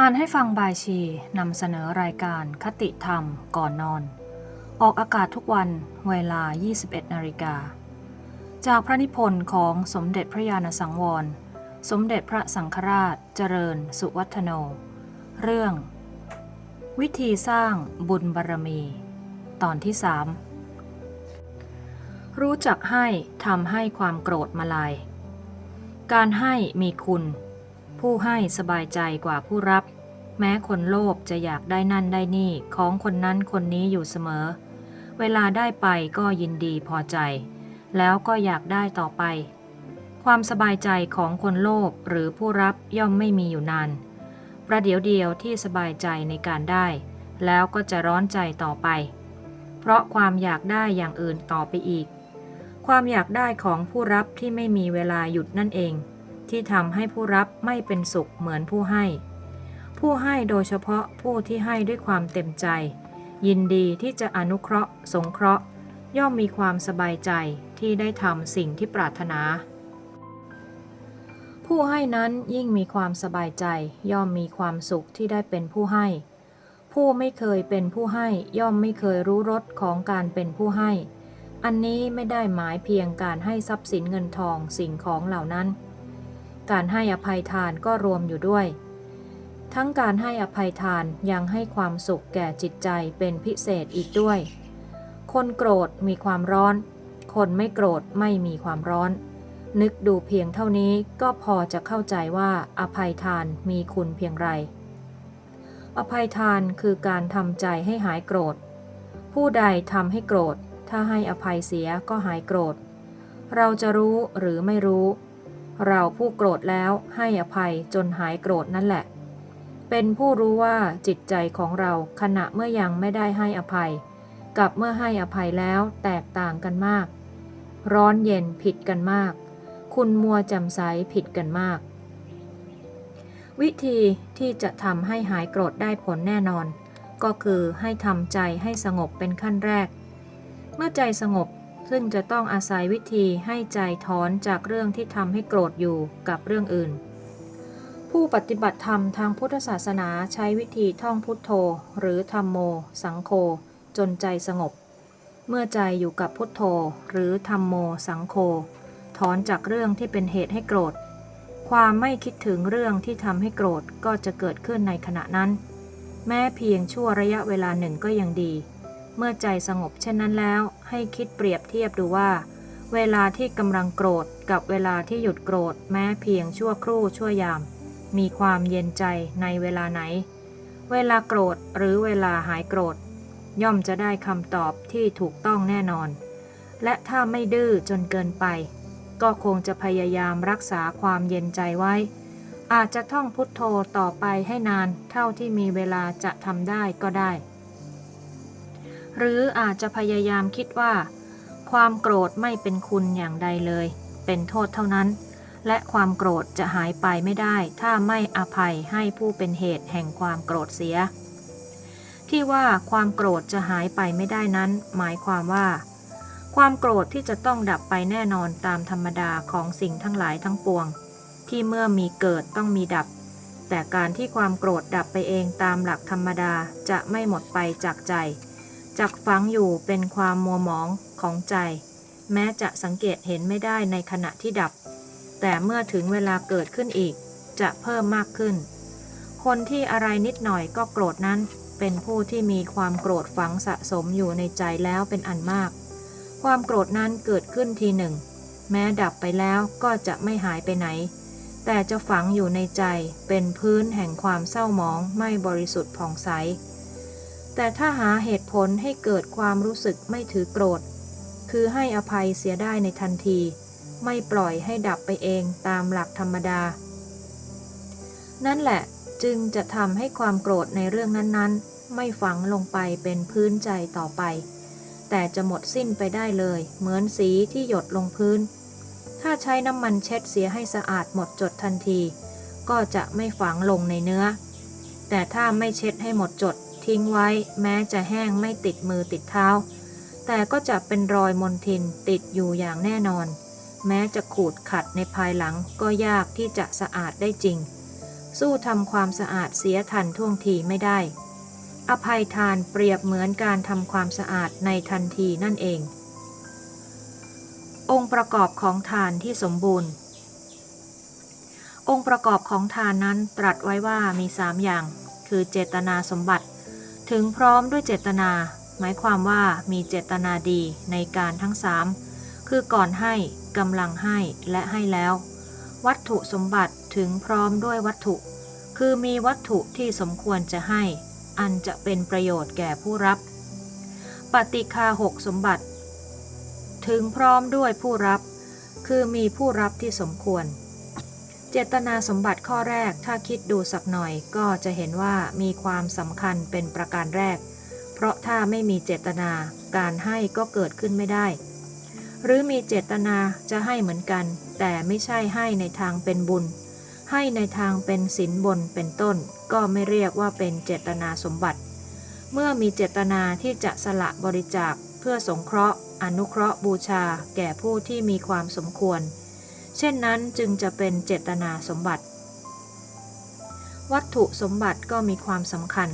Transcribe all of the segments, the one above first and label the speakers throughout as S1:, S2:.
S1: อ่านให้ฟังบายชีนำเสนอรายการคติธรรมก่อนนอน ออกอากาศทุกวันเวลา 21 นาฬิกา จากพระนิพนธ์ของสมเด็จพระญาณสังวร สมเด็จพระสังฆราชเจริญสุวัฒโน เรื่อง วิธีสร้างบุญบารรมี ตอนที่สามรู้จักให้ทำให้ความโกรธมาลาย การให้มีคุณ ผู้ให้สบายใจกว่าผู้รับ แม้คนโลภจะอยากได้นั่นได้นี่ของคนนั้นคนนี้อยู่เสมอ เวลาได้ไปก็ยินดีพอใจ แล้วก็อยากได้ต่อไป ความสบายใจของคนโลภหรือผู้รับย่อมไม่มีอยู่นานประเดี๋ยวเดียวที่สบายใจในการได้ แล้วก็จะร้อนใจต่อไป เพราะความอยากได้อย่างอื่นต่อไปอีก ความอยากได้ของผู้รับที่ไม่มีเวลาหยุดนั่นเอง ที่ทำให้ผู้รับไม่เป็นสุขเหมือนผู้ให้ ผู้ให้โดยเฉพาะผู้ที่ให้ด้วยความเต็มใจ ยินดีที่จะอนุเคราะห์ สงเคราะห์ ย่อมมีความสบายใจที่ได้ทำสิ่งที่ปรารถนา ผู้ให้นั้นยิ่งมีความสบายใจ ย่อมมีความสุขที่ได้เป็นผู้ให้ ผู้ไม่เคยเป็นผู้ให้ย่อมไม่เคยรู้รสของการเป็นผู้ให้อันนี้ไม่ได้หมายเพียงการให้ทรัพย์สินเงินทองสิ่งของเหล่านั้น การให้อภัยทานก็รวมอยู่ด้วย ทั้งการให้อภัยทานยังให้ความสุขแก่จิตใจเป็นพิเศษอีกด้วย คนโกรธมีความร้อน คนไม่โกรธไม่มีความร้อน นึกดูเพียงเท่านี้ก็พอจะเข้าใจว่าอภัยทานมีคุณเพียงไร อภัยทานคือการทำใจให้หายโกรธ ผู้ใดทำให้โกรธ ถ้าให้อภัยเสียก็หายโกรธ เราจะรู้หรือไม่รู้ เราผู้โกรธแล้วให้อภัยจนหายโกรธนั่นแหละ เป็นผู้รู้ว่าจิตใจของเราขณะเมื่อยังไม่ได้ให้อภัย กับเมื่อให้อภัยแล้วแตกต่างกันมาก ร้อนเย็นผิดกันมาก คุณมัวจำใสผิดกันมาก วิธีที่จะทำให้หายโกรธได้ผลแน่นอน ก็คือให้ทำใจให้สงบเป็นขั้นแรก เมื่อใจสงบ ซึ่งจะต้องอาศัยวิธีให้ใจถอนจากเรื่องที่ทำให้โกรธอยู่กับเรื่องอื่น ผู้ปฏิบัติธรรมทางพุทธศาสนาใช้วิธีท่องพุทโธ หรือธรรมโม สังโฆจนใจสงบ เมื่อใจอยู่กับพุทโธ หรือธรรมโม สังโฆถอนจากเรื่องที่เป็นเหตุให้โกรธ ความไม่คิดถึงเรื่องที่ทำให้โกรธก็จะเกิดขึ้นในขณะนั้น แม้เพียงชั่วระยะเวลาหนึ่งก็ยังดี เมื่อใจสงบเช่นนั้นแล้ว ให้คิดเปรียบเทียบดูว่า เวลาที่กำลังโกรธกับเวลาที่หยุดโกรธแม้เพียงชั่วครู่ชั่วยาม มีความเย็นใจในเวลาไหน เวลาโกรธหรือเวลาหายโกรธ ย่อมจะได้คำตอบที่ถูกต้องแน่นอน และถ้าไม่ดื้อจนเกินไป ก็คงจะพยายามรักษาความเย็นใจไว้ อาจจะท่องพุทโธต่อไปให้นานเท่าที่มีเวลาจะทำได้ก็ได้ หรืออาจจะพยายามคิดว่า ความโกรธไม่เป็นคุณอย่างใดเลย เป็นโทษเท่านั้น และความโกรธจะหายไปไม่ได้ ถ้าไม่อภัยให้ผู้เป็นเหตุแห่งความโกรธเสีย ที่ว่าความโกรธจะหายไปไม่ได้นั้น หมายความว่า ความโกรธที่จะต้องดับไปแน่นอนตามธรรมดาของสิ่งทั้งหลายทั้งปวง ที่เมื่อมีเกิดต้องมีดับแต่การที่ความโกรธดับไปเองตามหลักธรรมดาจะไม่หมดไปจากใจ จักฝังอยู่เป็นความมัวหมองของใจ แม้จะสังเกตเห็นไม่ได้ในขณะที่ดับ แต่เมื่อถึงเวลาเกิดขึ้นอีก จะเพิ่มมากขึ้น คนที่อะไรนิดหน่อยก็โกรธนั้นเป็นผู้ที่มีความโกรธฝังสะสมอยู่ในใจแล้วเป็นอันมาก ความโกรธนั้นเกิดขึ้นทีหนึ่ง แม้ดับไปแล้วก็จะไม่หายไปไหน แต่จะฝังอยู่ในใจเป็นพื้นแห่งความเศร้าหมองไม่บริสุทธิ์ผ่องใส แต่ถ้าหาเหตุผลให้เกิดความรู้สึกไม่ถือโกรธ คือให้อภัยเสียได้ในทันที ไม่ปล่อยให้ดับไปเองตามหลักธรรมดา นั่นแหละจึงจะทำให้ความโกรธในเรื่องนั้นๆ ไม่ฝังลงไปเป็นพื้นใจต่อไป แต่จะหมดสิ้นไปได้เลย เหมือนสีที่หยดลงพื้น ถ้าใช้น้ำมันเช็ดเสียให้สะอาดหมดจดทันที ก็จะไม่ฝังลงในเนื้อ แต่ถ้าไม่เช็ดให้หมดจด ทิ้งไว้ แม้จะแห้งไม่ติดมือติดเท้า แต่ก็จะเป็นรอยมนทินติดอยู่อย่างแน่นอน แม้จะขูดขัดในภายหลังก็ยากที่จะสะอาดได้จริง สู้ทำความสะอาดเสียทันท่วงทีไม่ได้ อภัยทานเปรียบเหมือนการทำความสะอาดในทันทีนั่นเอง องค์ประกอบของทานที่สมบูรณ์องค์ประกอบของทานนั้นตรัสไว้ว่ามีสามอย่าง คือเจตนาสมบัติ ถึงพร้อมด้วยเจตนา หมายความว่ามีเจตนาดีในการทั้งสามคือก่อนให้กำลังให้และให้แล้ว วัตถุสมบัติถึงพร้อมด้วยวัตถุ คือมีวัตถุที่สมควรจะให้ อันจะเป็นประโยชน์แก่ผู้รับ ปฏิคาหกสมบัติ ถึงพร้อมด้วยผู้รับ คือมีผู้รับที่สมควร เจตนาสมบัติข้อแรกถ้าคิดดูสักหน่อยก็จะเห็นว่ามีความสำคัญเป็นประการแรก เพราะถ้าไม่มีเจตนาการให้ก็เกิดขึ้นไม่ได้ หรือมีเจตนาจะให้เหมือนกัน แต่ไม่ใช่ให้ในทางเป็นบุญ ให้ในทางเป็นสินบนเป็นต้น ก็ไม่เรียกว่าเป็นเจตนาสมบัติ เมื่อมีเจตนาที่จะสละบริจาคเพื่อสงเคราะห์ อนุเคราะห์บูชา แก่ผู้ที่มีความสมควร เช่นนั้นจึงจะเป็นเจตนาสมบัติ วัตถุสมบัติก็มีความสำคัญ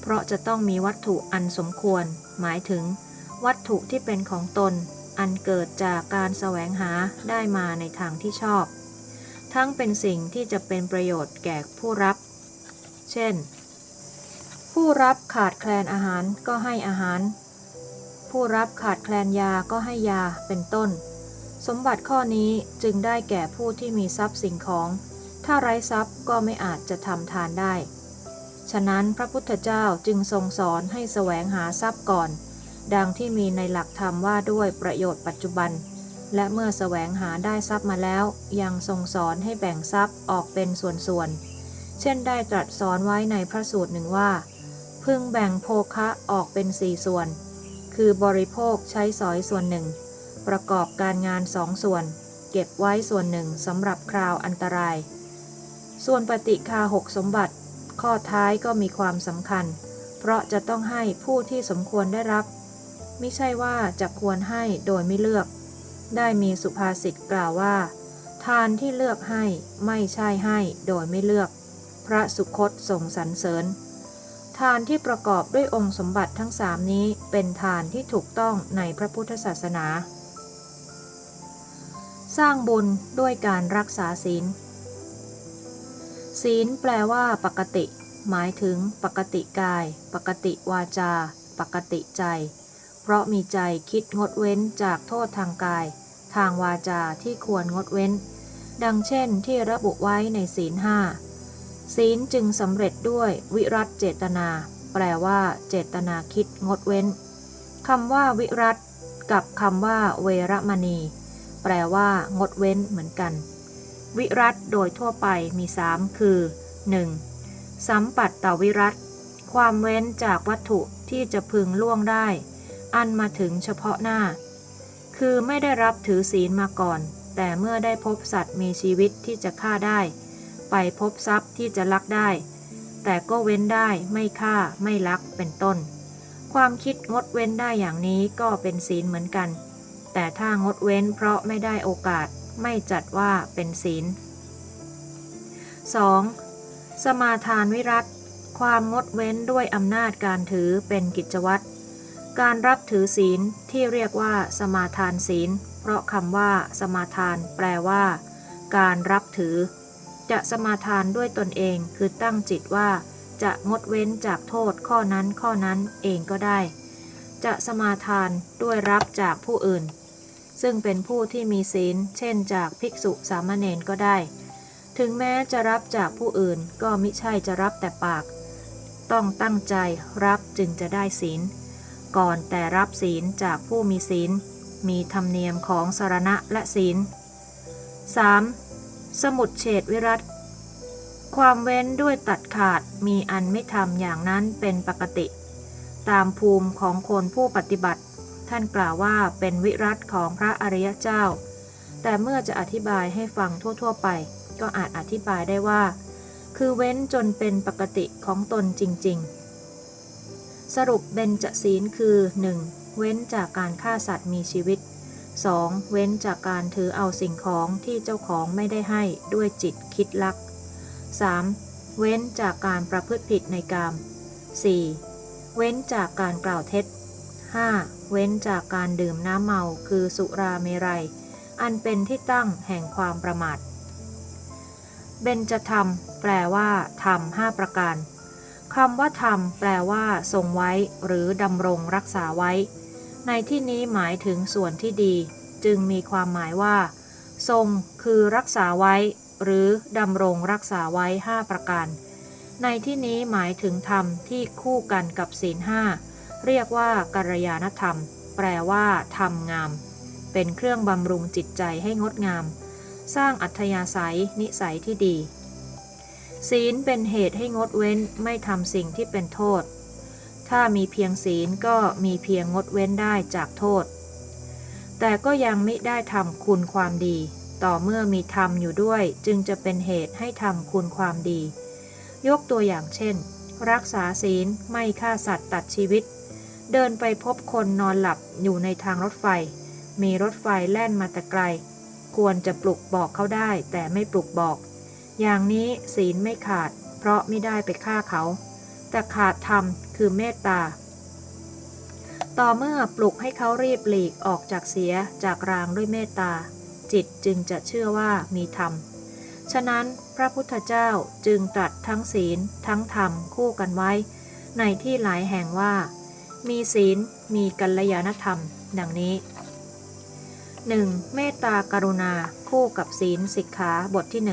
S1: เพราะจะต้องมีวัตถุอันสมควร หมายถึง วัตถุที่เป็นของตน อันเกิดจากการแสวงหาได้มาในทางที่ชอบ ทั้งเป็นสิ่งที่จะเป็นประโยชน์แก่ผู้รับ เช่น ผู้รับขาดแคลนอาหารก็ให้อาหาร ผู้รับขาดแคลนยาก็ให้ยาเป็นต้น สมบัติข้อนี้จึงได้แก่ผู้ที่มีทรัพย์สิ่งของ ถ้าไร้ทรัพย์ก็ไม่อาจจะทำทานได้ ฉะนั้นพระพุทธเจ้าจึงทรงสอนให้แสวงหาทรัพย์ก่อน ดังที่มีในหลักธรรมว่าด้วยประโยชน์ปัจจุบัน และเมื่อแสวงหาได้ทรัพย์มาแล้ว ยังทรงสอนให้แบ่งทรัพย์ออกเป็นส่วนๆ เช่นได้ตรัสสอนไว้ในพระสูตรหนึ่งว่า พึงแบ่งโภคะออกเป็นสี่ส่วน คือบริโภคใช้สอยส่วนหนึ่ง ประกอบการงานสองส่วน เก็บไว้ส่วนหนึ่งสำหรับคราวอันตราย ส่วนปฏิคาหกสมบัติ ข้อท้ายก็มีความสำคัญ เพราะจะต้องให้ผู้ที่สมควรได้รับ ไม่ใช่ว่าจะควรให้โดยไม่เลือก ได้มีสุภาษิตกล่าวว่า ทานที่เลือกให้ไม่ใช่ให้โดยไม่เลือก พระสุคตทรงสรรเสริญทานที่ประกอบด้วยองค์สมบัติทั้งสามนี้เป็นทานที่ถูกต้องในพระพุทธศาสนา สร้างบุญด้วยการรักษาศีล ศีลแปลว่า ปกติ หมายถึง ปกติกาย ปกติวาจา ปกติใจ เพราะมีใจคิดงดเว้นจากโทษทางกาย ทางวาจาที่ควรงดเว้น ดังเช่นที่ระบุไว้ในศีลห้าศีลจึงสำเร็จด้วยวิรัตเจตนา แปลว่า เจตนาคิดงดเว้นคำว่าวิรัตกับคำว่าเวรมณี แปลว่า งดเว้นเหมือนกัน วิรัตโดยทั่วไปมีสามคือ 1. สัมปัตตวิรัตความเว้นจากวัตถุที่จะพึงล่วงได้ อันมาถึงเฉพาะหน้า คือไม่ได้รับถือศีลมาก่อน แต่เมื่อได้พบสัตว์มีชีวิตที่จะฆ่าได้ ไปพบทรัพย์ที่จะลักได้ แต่ก็เว้นได้ไม่ฆ่าไม่ลักเป็นต้น ความคิดงดเว้นได้อย่างนี้ก็เป็นศีลเหมือนกัน แต่ถ้างดเว้นเพราะไม่ได้โอกาสไม่จัดว่าเป็นศีล 2. สมาทานวิรัตความงดเว้นด้วยอำนาจการถือเป็นกิจวัตร การรับถือศีลที่เรียกว่าสมาทานศีล เพราะคำว่า สมาทาน แปลว่า การรับถือ จะสมาทานด้วยตนเองคือตั้งจิตว่า จะงดเว้นจากโทษข้อนั้นข้อนั้นเองก็ได้ จะสมาทานด้วยรับจากผู้อื่น ซึ่งเป็นผู้ที่มีศีล เช่นจากภิกษุสามเณรก็ได้ ถึงแม้จะรับจากผู้อื่นก็มิใช่จะรับแต่ปาก ต้องตั้งใจรับจึงจะได้ศีล ก่อนแต่รับศีลจากผู้มีศีล มีธรรมเนียมของสารณะและศีล 3. สมุดเฉดวิรัตความเว้นด้วยตัดขาดมีอันไม่ทำอย่างนั้นเป็นปกติ ตามภูมิของคนผู้ปฏิบัติ ท่านกล่าวว่าเป็นวิรัตของพระอริยเจ้า แต่เมื่อจะอธิบายให้ฟังทั่ว ๆ ไป ก็อาจอธิบายได้ว่า คือเว้นจนเป็นปกติของตนจริง ๆ สรุปเบญจศีลคือ 1. เว้นจากการฆ่าสัตว์มีชีวิต 2. เว้นจากการถือเอาสิ่งของที่เจ้าของไม่ได้ให้ด้วยจิตคิดลัก 3. เว้นจากการประพฤติผิดในกาม 4. เว้นจากการกล่าวเท็จ 5. เว้นจากการดื่มน้ำเมาคือสุราเมรัย อันเป็นที่ตั้งแห่งความประมาท เบญจธรรม แปลว่าธรรมห้าประการคำว่าธรรม แปลว่า ทรงไว้ หรือดำรงรักษาไว้ ในที่นี้หมายถึงส่วนที่ดี จึงมีความหมายว่า ทรง คือรักษาไว้ หรือดำรงรักษาไว้ห้าประการ ในที่นี้หมายถึงธรรมที่คู่กันกับศีลห้า เรียกว่ากัลยาณธรรม แปลว่าธรรมงาม เป็นเครื่องบำรุงจิตใจให้งดงาม สร้างอัธยาศัย นิสัยที่ดี ศีลเป็นเหตุให้งดเว้นไม่ทำสิ่งที่เป็นโทษ ถ้ามีเพียงศีลก็มีเพียงงดเว้นได้จากโทษ แต่ก็ยังไม่ได้ทำคุณความดี ต่อเมื่อมีธรรมอยู่ด้วย จึงจะเป็นเหตุให้ทำคุณความดี ยกตัวอย่างเช่นรักษาศีลไม่ฆ่าสัตว์ตัดชีวิต เดินไปพบคนนอนหลับอยู่ในทางรถไฟ มีรถไฟแล่นมาแต่ไกล ควรจะปลุกบอกเขาได้ แต่ไม่ปลุกบอก อย่างนี้ศีลไม่ขาด เพราะไม่ได้ไปฆ่าเขา แต่ขาดธรรมคือเมตตา ต่อเมื่อปลุกให้เขารีบหลีกออกจากเสียจากรางด้วยเมตตา จิตจึงจะเชื่อว่ามีธรรม ฉะนั้นพระพุทธเจ้าจึงตรัสทั้งศีลทั้งธรรมคู่กันไว้ ในที่หลายแห่งว่า มีศีล มีกัลยาณธรรม ดังนี้ 1. เมตตากรุณา คู่กับศีลสิกขาบทที่ 1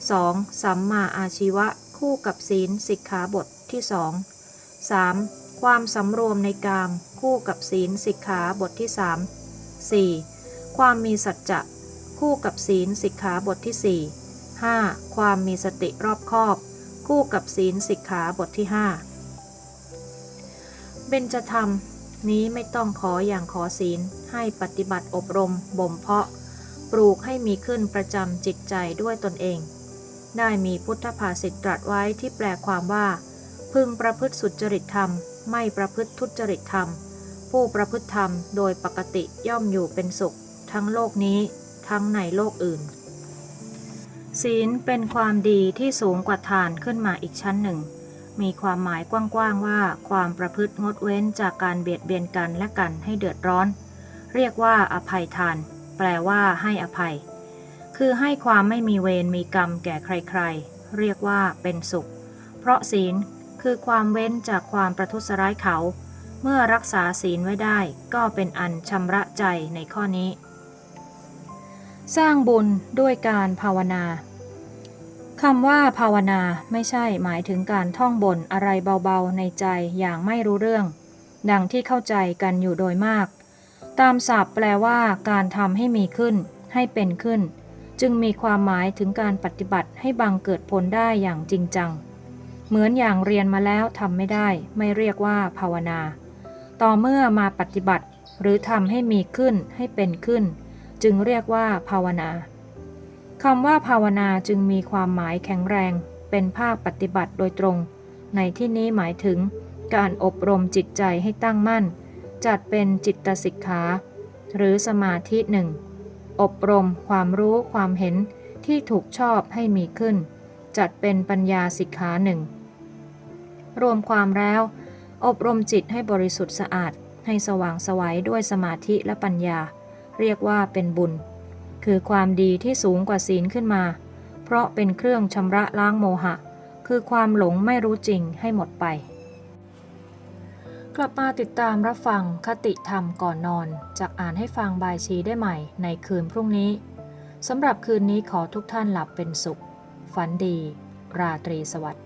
S1: 2. สัมมาอาชีวะ คู่กับศีลสิกขาบทที่2 3. ความสำรวมในกาม คู่กับศีลสิกขาบทที่ 3 4. ความมีสัจจะ คู่กับศีลสิกขาบทที่ 4 5. ความมีสติรอบคอบ คู่กับศีลสิกขาบทที่ 5 เบญจธรรมนี้ไม่ต้องขออย่างขอศีล ให้ปฏิบัติอบรมบ่มเพาะ ปลูกให้มีขึ้นประจำจิตใจด้วยตนเอง ได้มีพุทธภาษิตตรัสไว้ที่แปลความว่า พึงประพฤติสุจริตธรรม ไม่ประพฤติทุจริตธรรม ผู้ประพฤติธรรมโดยปกติย่อมอยู่เป็นสุข ทั้งโลกนี้ทั้งในโลกอื่น ศีลเป็นความดีที่สูงกว่าทานขึ้นมาอีกชั้นหนึ่ง มีความหมายกว้างๆว่า ความประพฤติงดเว้นจากการเบียดเบียนกันและกันให้เดือดร้อน เรียกว่าอภัยทาน แปลว่าให้อภัย คือให้ความไม่มีเวรมีกรรมแก่ใครๆ เรียกว่าเป็นสุข เพราะศีลคือความเว้นจากความประทุษร้ายเขา เมื่อรักษาศีลไว้ได้ ก็เป็นอันชำระใจในข้อนี้ สร้างบุญด้วยการภาวนา คำว่าภาวนาไม่ใช่หมายถึงการท่องบนอะไรเบาๆในใจอย่างไม่รู้เรื่อง ดังที่เข้าใจกันอยู่โดยมาก ตามศัพท์แปลว่า การทำให้มีขึ้น ให้เป็นขึ้น จึงมีความหมายถึงการปฏิบัติให้บังเกิดผลได้อย่างจริงจัง เหมือนอย่างเรียนมาแล้วทำไม่ได้ ไม่เรียกว่าภาวนา ต่อเมื่อมาปฏิบัติ หรือทำให้มีขึ้นให้เป็นขึ้น จึงเรียกว่าภาวนา คำว่าภาวนาจึงมีความหมายแข็งแรง เป็นภาคปฏิบัติโดยตรง ในที่นี้หมายถึง การอบรมจิตใจให้ตั้งมั่น จัดเป็นจิตสิกขาหรือสมาธิหนึ่ง อบรมความรู้ความเห็นที่ถูกชอบให้มีขึ้น จัดเป็นปัญญาสิกขาหนึ่ง รวมความแล้ว อบรมจิตให้บริสุทธิ์สะอาด ให้สว่างสวัยด้วยสมาธิและปัญญา เรียกว่าเป็นบุญ คือความดีที่สูงกว่าศีลขึ้นมา เพราะเป็นเครื่องชำระล้างโมหะ คือความหลงไม่รู้จริงให้หมดไป กลับมาติดตามรับฟังคติธรรมก่อนนอน จากอ่านให้ฟังบายชีได้ใหม่ในคืนพรุ่งนี้สำหรับคืนนี้ขอทุกท่านหลับเป็นสุข ฝันดี ราตรีสวัสดิ์